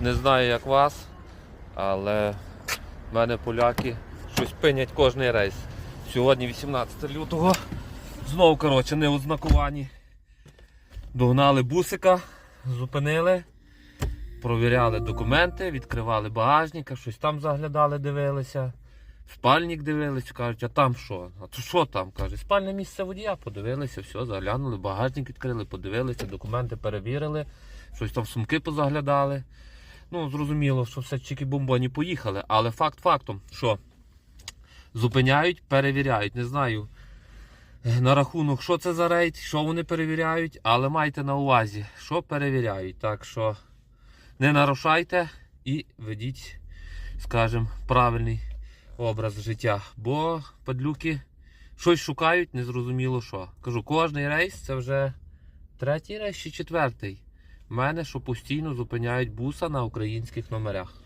Не знаю, як вас, але в мене поляки щось пинять кожний рейс. Сьогодні 18 лютого. Знову, коротше, не ознакувані. Догнали бусика, зупинили, провіряли документи, відкривали багажника, щось там заглядали, дивилися. Спальник дивились, кажуть, а там що? А то що там? Каже, спальне місце водія, подивилися, все, заглянули, багажник відкрили, подивилися, документи перевірили, щось там сумки позаглядали. Ну, зрозуміло, що все чики бомбоні поїхали, але факт фактом, що зупиняють, перевіряють. Не знаю е, на рахунок, що це за рейд, що вони перевіряють, але майте на увазі, що перевіряють. Так що не нарушайте і ведіть, скажімо, правильний образ життя. Бо падлюки щось шукають, незрозуміло що. Кажу, кожний рейс це вже третій рейс чи четвертий. Мене що постійно зупиняють буса на українських номерах.